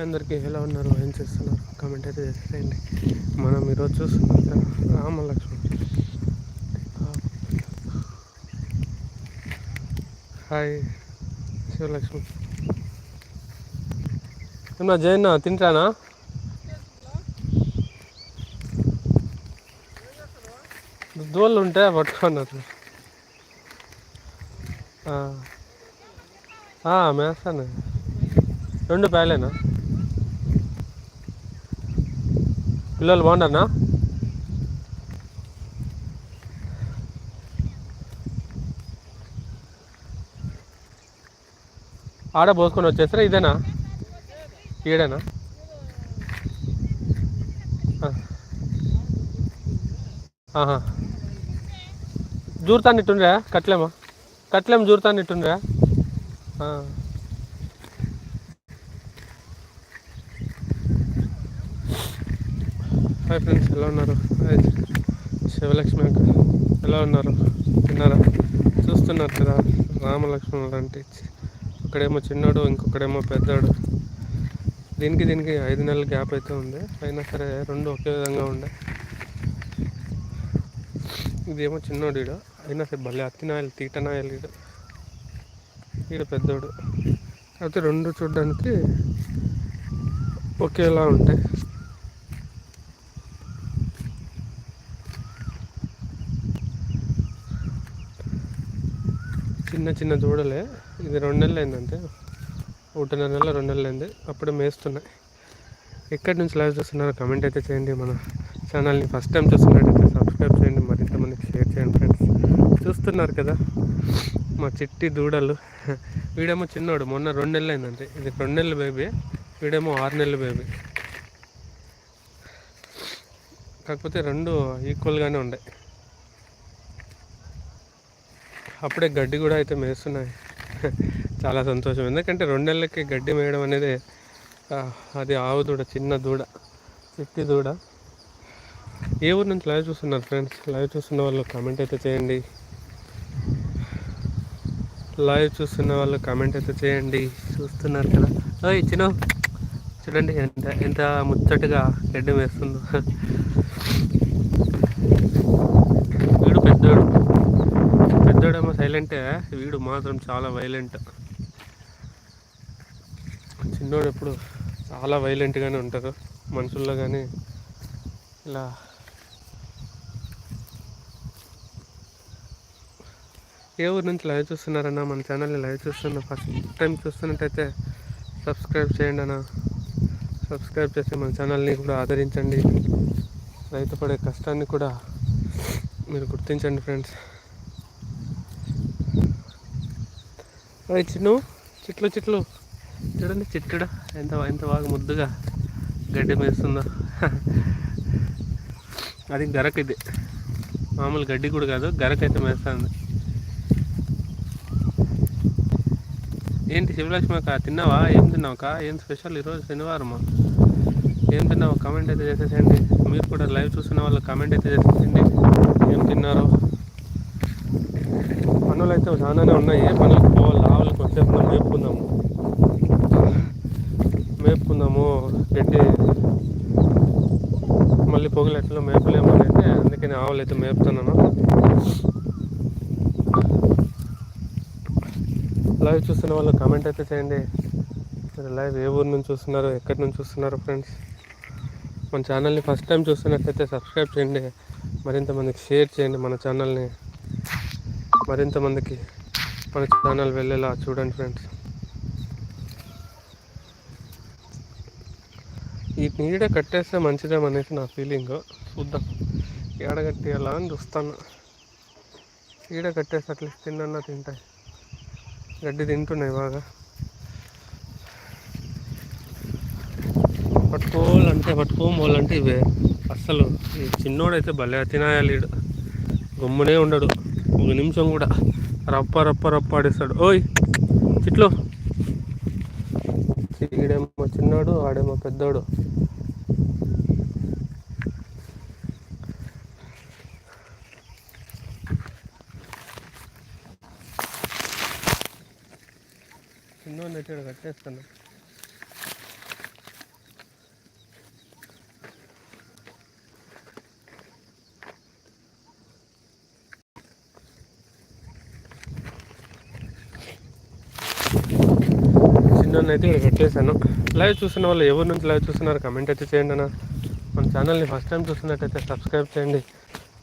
Hi అందరికీ ఎలా ఉన్నారు? ఏం చేస్తున్నారు? కామెంట్ అయితే చేసేయండి. మనం ఈరోజు చూస్తున్నాం రామలక్ష్మణ్ హాయ్ శివలక్ష్మి. ఏమన్నా జైన్ తింటానా? దోళ్ళు ఉంటే పట్టుకున్నారు మేస్తాను. రెండు ప్యాలేనా? పిల్లలు బాగున్నారనా ఆడ పోసుకొని వచ్చేస్తారా? ఇదేనా? ఈడేనా? ఆహా. జూరుతానిట్టుండ్రా కట్లేమా కట్లేం జూరుతానిట్టుండ్రా హాయ్ ఫ్రెండ్స్ ఎలా ఉన్నారు? శివలక్ష్మి ఎలా ఉన్నారు? తిన్నారా? చూస్తున్నారు కదా రామలక్ష్మణుడు అంటే ఒకడేమో చిన్నోడు ఇంకొకడేమో పెద్దోడు. దీనికి దీనికి ఐదు నెలల గ్యాప్ అయితే ఉంది. అయినా సరే రెండు ఒకే విధంగా ఉండే. ఇదేమో చిన్నోడు ఈడ. అయినా సరే భలే అత్తినాయలు తీటనాయలు ఈడు. ఈడ పెద్దోడు. అయితే రెండు చూడడానికి ఒకేలా ఉంటాయి చిన్న చిన్న దూడలే. ఇది రెండు నెలలు అయిందంటే ఒకటిన్నర నెల రెండు నెలలు అయింది అప్పుడే మేస్తున్నాయి. ఎక్కడి నుంచి లైవ్ చూస్తున్నారో కమెంట్ అయితే చేయండి మన ఛానల్ని ఫస్ట్ టైం చూస్తున్నట్టయితే సబ్స్క్రైబ్ చేయండి. మరింత మందికి షేర్ చేయండి ఫ్రెండ్స్ చూస్తున్నారు కదా మా చిట్టి దూడలు. వీడేమో చిన్నోడు. మొన్న రెండు నెలలు అయిందంటే ఇది రెండు నెలల బేబీ వీడేమో ఆరు నెలల బేబీ కాకపోతే రెండు ఈక్వల్గానే ఉండే. అప్పుడే గడ్డి కూడా అయితే మేస్తున్నాయి. చాలా సంతోషం. ఎందుకంటే రెండు నెలలకి గడ్డి మేయడం అనేది అది ఆవు దూడ చిన్న దూడ చిట్టి దూడ. ఏ ఊరు నుంచి లైవ్ చూస్తున్నారు ఫ్రెండ్స్? లైవ్ చూస్తున్న వాళ్ళు కామెంట్ అయితే చేయండి. లైవ్ చూస్తున్న వాళ్ళు కామెంట్ అయితే చేయండి. చూస్తున్నారు కదా. ఓ ఇచ్చిన చూడండి ఎంత ఎంత ముచ్చటగా గడ్డి వేస్తుందో వీడు పెద్దోడు వైలెంటే వీడు మాత్రం చాలా వైలెంట్ చిన్నోడు ఎప్పుడు చాలా వైలెంట్గానే ఉంటారు మనుషుల్లో కానీ ఇలా. ఏ ఊరి నుంచి లైవ్ చూస్తున్నారన్నా మన ఛానల్ని లైవ్ చూస్తున్నా ఫస్ట్ టైం చూస్తున్నట్టయితే సబ్స్క్రైబ్ చేయండి అన్న. సబ్స్క్రైబ్ చేసి మన ఛానల్ని కూడా ఆదరించండి. రైతు పడే కష్టాన్ని కూడా మీరు గుర్తించండి ఫ్రెండ్స్ చిన్ను చెట్లు చెట్లు. చూడండి చెట్టుడా ఎంత ఎంత బాగా ముద్దుగా గడ్డి మేస్తుందో అది గరక ఇది మామూలు గడ్డి కూడా కాదు గరక అయితే మేస్తుంది ఏంటి శివలక్ష్మి అక్క తిన్నావా? ఏం తిన్నావుకా ఏం స్పెషల్ ఈరోజు శనివారం ఏం తిన్నావు? కామెంట్ అయితే చేసేసేయండి. మీరు కూడా లైవ్ చూస్తున్న వాళ్ళు కామెంట్ అయితే చేసేసేయండి. ఏం తిన్నారో? పనులు అయితే చాలానే ఉన్నాయి. ఏ పనులకు పోవాలి? ఆవులు కొద్దిసేపు మేపుకుందాము. మేపుకుందాము. గడ్డి మళ్ళీ పొగలెట్లో మేపలేము అని అయితే అందుకని ఆవులు అయితే మేపుతున్నాను. లైవ్ చూస్తున్న వాళ్ళు కామెంట్ అయితే చేయండి. లైవ్ ఏ ఊరు నుంచి చూస్తున్నారు? ఎక్కడి నుంచి చూస్తున్నారు ఫ్రెండ్స్? మన ఛానల్ని ఫస్ట్ టైం చూస్తున్నట్లయితే సబ్స్క్రైబ్ చేయండి. మరింత మందికి షేర్ చేయండి మన ఛానల్ని. మరింత మందికి మన ఛానల్ వెళ్ళేలా చూడండి ఫ్రెండ్స్. ఈ నీడ కట్టేస్తే మంచిదేమనేసి నా ఫీలింగ్. చూద్దాం. ఏడ కట్టేయాలా అని చూస్తాను. ఈడ కట్టేస్తే అట్లీస్ట్ తిన్నా తింటాయి గడ్డి తింటున్నాయి బాగా. పట్టుకోవాలంటే పట్టుకోవాలంటే ఇవే. అస్సలు ఈ చిన్నోడైతే భలే తినాయాలి గమ్మునే ఉండడు. ఒక నిమిషం కూడా. రప్ప రప్ప రప్ప ఆడేస్తాడు. ఓయ్ చిట్లు. ఈడేమో చిన్నాడు ఆడేమో పెద్దోడు. చిన్నోడిని నెట్టాడు కట్టేస్తాను. చిన్న అయితే ఇక్కడ పెట్టేశాను. లైవ్ చూసిన వాళ్ళు ఎవరి నుంచి లైవ్ చూస్తున్నారు కమెంట్ అయితే చేయండి అన్న. మన ఛానల్ని ఫస్ట్ టైం చూస్తున్నట్టయితే సబ్స్క్రైబ్ చేయండి.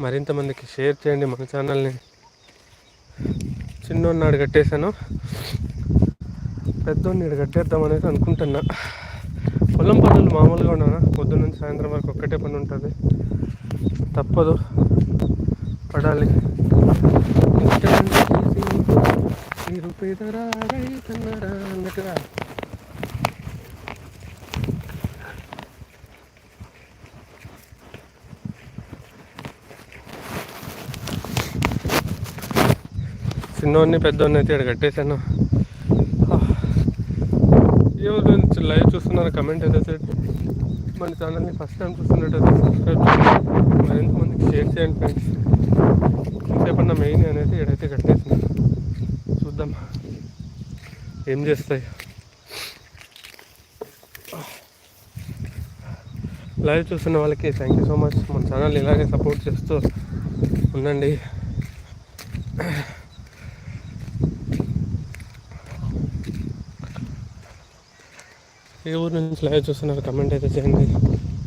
మరింత మందికి షేర్ చేయండి మన ఛానల్ని చిన్నోన్నాడు కట్టేశాను. పెద్దోడిని కట్టేద్దాం అనేది అనుకుంటున్నా. పొలం పనులు మామూలుగా ఉన్నానా పొద్దున్న నుంచి సాయంత్రం వరకు ఒక్కటే పని ఉంటుంది. తప్పదు. పడాలి. మీరు పేదరా రైతన్నరా అన్నట్టుగా చిన్నోడిని పెద్దోడిని అయితే ఇక్కడ కట్టేశాను. ఎవరు నుంచి లైవ్ చూస్తున్నారు? కమెంట్ ఏదైతే మన ఛానల్ని ఫస్ట్ టైం చూస్తున్నట్టయితే సబ్స్క్రైబ్ చేయండి. మరింతమందికి షేర్ చేయండి ఫ్రెండ్స్. ఇంతసేపన్న మెయిన్ అనేది ఏడైతే కట్టేసిన చూద్దాం. ఏం చేస్తాయి? లైవ్ చూస్తున్న వాళ్ళకి థ్యాంక్ యూ సో మచ్ మన ఛానల్ ఇలాగే సపోర్ట్ చేస్తూ ఉండండి. ఏ ఊరు నుంచి లైవ్ చూస్తున్నారు కమెంట్ అయితే చేయండి.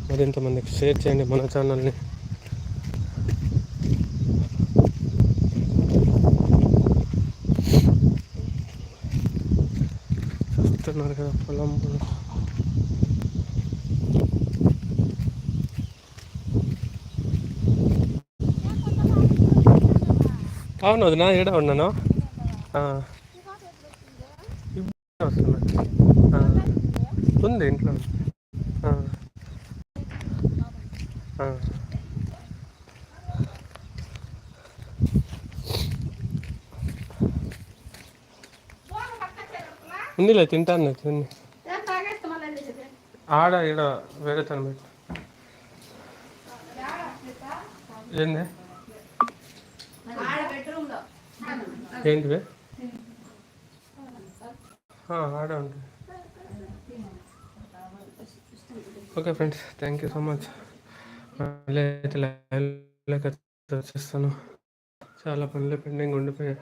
మరింత మందికి షేర్ చేయండి మన ఛానల్ని చూస్తున్నారు కదా పొలం అవును అది నా ఉన్నాను? వస్తున్నా ఉంది ఇంట్లో. ఉందిలే తింటాను తిని. ఆడ ఈడ వేరే తను పెట్టు. ఏంది? ఏంటివి ఆడ ఉంటుంది okay friends thank you so much మళ్ళీ అయితే లైవ్లోకి వచ్చేస్తాను. చాలా పనులు పెండింగ్ ఉండిపోయాయి.